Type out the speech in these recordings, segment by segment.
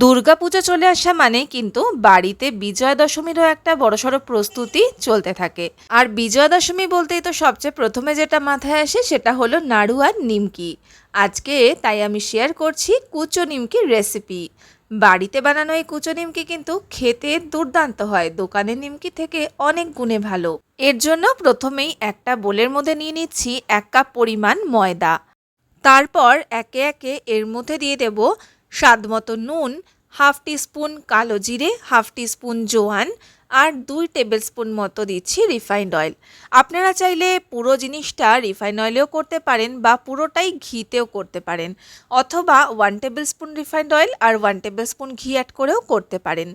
দুর্গাপুজো চলে আসা মানে কিন্তু বাড়িতে বিজয়া দশমীরও একটা বড়সড় প্রস্তুতি চলতে থাকে। আর বিজয়া দশমী বলতেই তো সবচেয়ে প্রথমে যেটা মাথায় আসে সেটা হলো নাড়ু আর নিমকি। আজকে তাই আমি শেয়ার করছি কুচো নিমকির রেসিপি বাড়িতে বানানো এই কুচো নিমকি কিন্তু খেতে দুর্দান্ত হয়। দোকানের নিমকি থেকে অনেক গুণে ভালো। এর জন্য প্রথমেই একটা বোলের মধ্যে নিয়ে নিচ্ছি এক কাপ পরিমাণ ময়দা। তারপর একে একে এর মধ্যে দিয়ে দেব স্বাদ মতো নুন, হাফ টিস্পুন কালো জিরে, হাফ টিস্পুন জোয়ান আর দুই টেবিল স্পুন মতো দিচ্ছি রিফাইন্ড অয়েল। আপনারা চাইলে পুরো জিনিসটা রিফাইন্ড অয়েলেও করতে পারেন বা পুরোটাই ঘিতেও করতে পারেন, অথবা one tablespoon refined oil আর ওয়ান টেবিল স্পুন ঘি অ্যাড করেও করতে পারেন।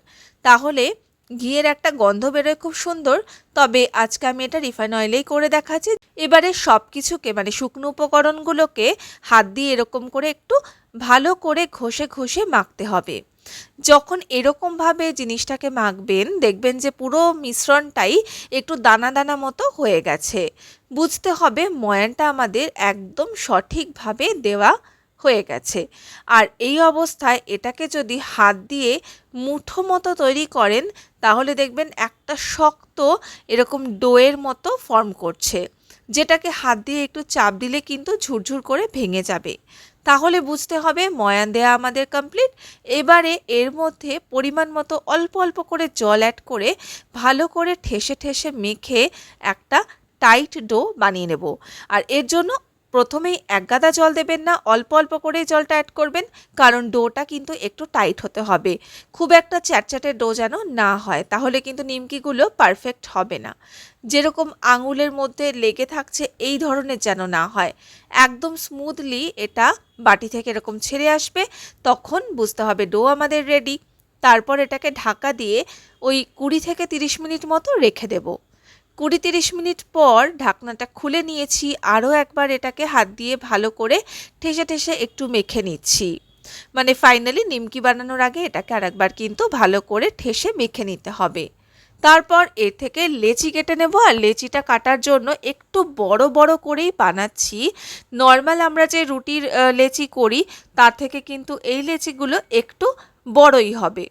তাহলে ঘিয়ের একটা গন্ধ বেরোয় খুব সুন্দর, তবে আজকে আমি এটা রিফাইন অয়েলেই করে দেখাচ্ছি। এবারে সব কিছুকে মানে শুকনো উপকরণগুলোকে হাত দিয়ে এরকম করে একটু ভালো করে ঘষে ঘষে মাখতে হবে। যখন এরকমভাবে জিনিসটাকে মাখবেন, দেখবেন যে পুরো মিশ্রণটাই একটু দানা দানা মতো হয়ে গেছে। বুঝতে হবে ময়ানটা আমাদের একদম সঠিকভাবে দেওয়া হয়ে গেছে। আর এই অবস্থায় এটাকে যদি হাত দিয়ে মুঠো মতো তৈরি করেন, তাহলে দেখবেন একটা শক্ত এরকম ডোয়ের মতো ফর্ম করছে। যেটাকে হাত দিয়ে একটু চাপ দিলে কিন্তু ঝুরঝুর করে ভেঙে যাবে। তাহলে বুঝতে হবে ময়ান দেয়া আমাদের কমপ্লিট এবারে এর মধ্যে পরিমাণ মতো অল্প অল্প করে জল অ্যাড করে ভালো করে ঠেসে ঠেসে মেখে একটা টাইট ডো বানিয়ে নেব। আর এর জন্য প্রথমেই এক গাদা জল দেবেন না, অল্প অল্প করে জলটা অ্যাড করবেন, কারণ ডোটা কিন্তু একটু টাইট হতে হবে। খুব একটা চ্যাটচ্যাটে ডো যেন না হয়, তাহলে কিন্তু নিমকিগুলো পারফেক্ট হবে না। যেরকম আঙুলের মধ্যে লেগে থাকছে, এই ধরনের যেন না হয়। একদম স্মুথলি এটা বাটি থেকে এরকম ছেড়ে আসবে, তখন বুঝতে হবে ডো আমাদের রেডি তারপর এটাকে ঢাকা দিয়ে ওই কুড়ি থেকে তিরিশ মিনিট মতো রেখে দেবো। কুড়ি তিরিশ মিনিট পর ঢাকনাটা খুলে নিয়েছি, আরও একবার এটাকে হাত দিয়ে ভালো করে ঠেসে ঠেসে একটু মেখে নিচ্ছি। মানে ফাইনালি নিমকি বানানোর আগে এটাকে আরেকবার কিন্তু ভালো করে ঠেসে মেখে নিতে হবে। তারপর এর থেকে লেচি কেটে নেব, আর লেচিটা কাটার জন্য একটু বড় বড় করেই বানাচ্ছি। নর্মাল আমরা যে রুটির লেচি করি, তার থেকে কিন্তু এই লেচিগুলো একটু বড়ই হবে।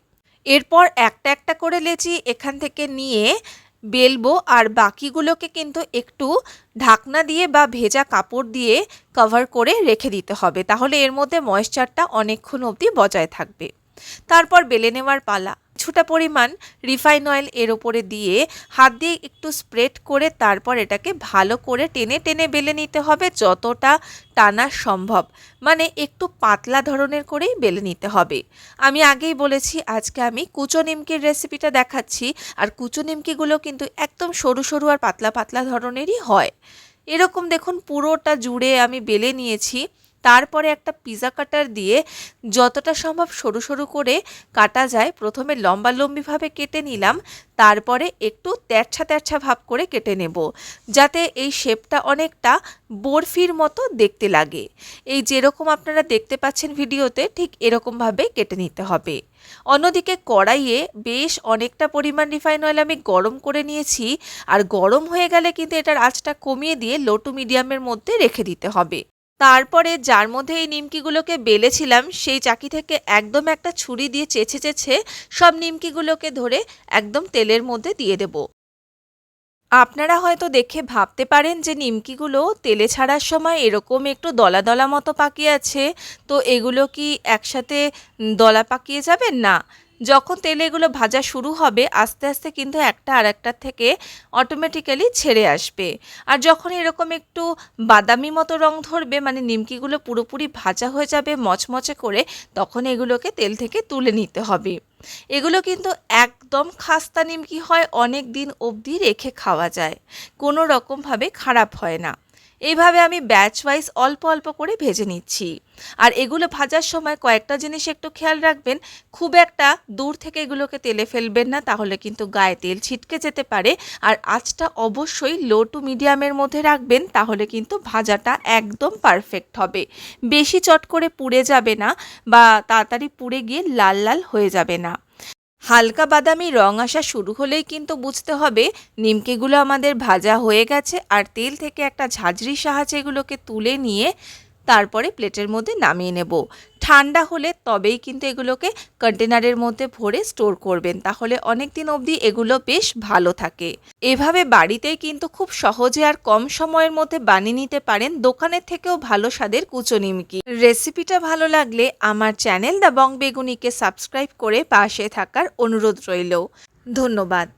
এরপর একটা একটা করে লেচি এখান থেকে নিয়ে বেলবো আর বাকিগুলোকে কিন্তু একটু ঢাকনা দিয়ে বা ভেজা কাপড় দিয়ে কভার করে রেখে দিতে হবে। তাহলে এর মধ্যে ময়েশ্চারটা অনেকক্ষণ অবধি বজায় থাকবে। তারপর বেলে নেওয়ার পালা। কিছুটা পরিমাণ রিফাইন অয়েল এর ওপরে দিয়ে হাত দিয়ে একটু স্প্রেড করে তারপর এটাকে ভালো করে টেনে টেনে বেলে নিতে হবে যতটা টানা সম্ভব। মানে একটু পাতলা ধরনের করেই বেলে নিতে হবে। আমি আগেই বলেছি, আজকে আমি কুচো নিমকির রেসিপিটা দেখাচ্ছি আর কুচো নিমকিগুলো কিন্তু একদম সরু সরু আর পাতলা পাতলা ধরনেরই হয়। এরকম দেখুন পুরোটা জুড়ে আমি বেলে নিয়েছি। তারপরে একটা পিজা কাটার দিয়ে যতটা সম্ভব সরু সরু করে কাটা যায়। প্রথমে লম্বা লম্বিভাবে কেটে নিলাম, তারপরে একটু তেরছা তেরছা ভাব করে কেটে নেব, যাতে এই শেপটা অনেকটা বরফির মতো দেখতে লাগে। এই যেরকম আপনারা দেখতে পাচ্ছেন ভিডিওতে, ঠিক এরকমভাবে কেটে নিতে হবে। অন্যদিকে কড়াইয়ে বেশ অনেকটা পরিমাণ রিফাইন অয়েল আমি গরম করে নিয়েছি, আর গরম হয়ে গেলে কিন্তু এটার আঁচটা কমিয়ে দিয়ে লো টু মিডিয়ামের মধ্যে রেখে দিতে হবে। তারপরে যার মধ্যে এই নিমকিগুলোকে বেলেছিলাম, সেই চাকি থেকে একদম একটা ছুরি দিয়ে চেছে চেছে সব নিমকিগুলোকে ধরে একদম তেলের মধ্যে দিয়ে দেব। আপনারা হয়তো দেখে ভাবতে পারেন যে নিমকিগুলো তেলে ছাড়ার সময় এরকম একটু দলা দলা মতো পাকিয়ে আছে, তো এগুলো কি একসাথে দলা পাকিয়ে যাবেন না। যখন তেলে এগুলো ভাজা শুরু হবে, আস্তে আস্তে কিন্তু একটা আর একটার থেকে অটোমেটিক্যালি ছেড়ে আসবে। আর যখন এরকম একটু বাদামি মতো রং ধরবে মানে নিমকিগুলো পুরোপুরি ভাজা হয়ে যাবে মচমচে করে, তখন এগুলোকে তেল থেকে তুলে নিতে হবে। এগুলো কিন্তু একদম খাস্তা নিমকি হয়, অনেক দিন অবধি রেখে খাওয়া যায়। কোনো রকমভাবে খারাপ হয় না। এইভাবে আমি ব্যাচ ওয়াইজ অল্প অল্প করে ভেজে নিচ্ছি। আর এগুলো ভাজার সময় কয়েকটা জিনিস একটু খেয়াল রাখবেন, খুব একটা দূর থেকে এগুলোকে তেলে ফেলবেন না, তাহলে কিন্তু গায়ে তেল ছিটকে যেতে পারে। আর আঁচটা অবশ্যই লো টু মিডিয়ামের মধ্যে রাখবেন, তাহলে কিন্তু ভাজাটা একদম পারফেক্ট হবে। বেশি চট করে পুড়ে যাবে না বা তাড়াতাড়ি পুড়ে গিয়ে লাল লাল হয়ে যাবে না। হালকা বাদামি রং আসা শুরু হলেই কিন্তু বুঝতে হবে নিমকিগুলো আমাদের ভাজা হয়ে গেছে আর তেল থেকে একটা ঝাঁঝরি সাহায্যে এগুলোকে তুলে নিয়ে তারপরে প্লেটের মধ্যে নামিয়ে নেব। ঠান্ডা হলে তবেই কিন্তু এগুলোকে কন্টেনারের মধ্যে ভরে স্টোর করবেন। তাহলে অনেক দিন অবধি এগুলো বেশ ভালো থাকে। এভাবে বাড়িতেই কিন্তু খুব সহজে আর কম সময়ের মধ্যে বানিয়ে নিতে পারেন দোকানের থেকেও ভালো স্বাদের কুচো নিমকি। রেসিপিটা ভালো লাগলে আমার চ্যানেল দ্য বং বেগুনিকে সাবস্ক্রাইব করে পাশে থাকার অনুরোধ রইল। ধন্যবাদ।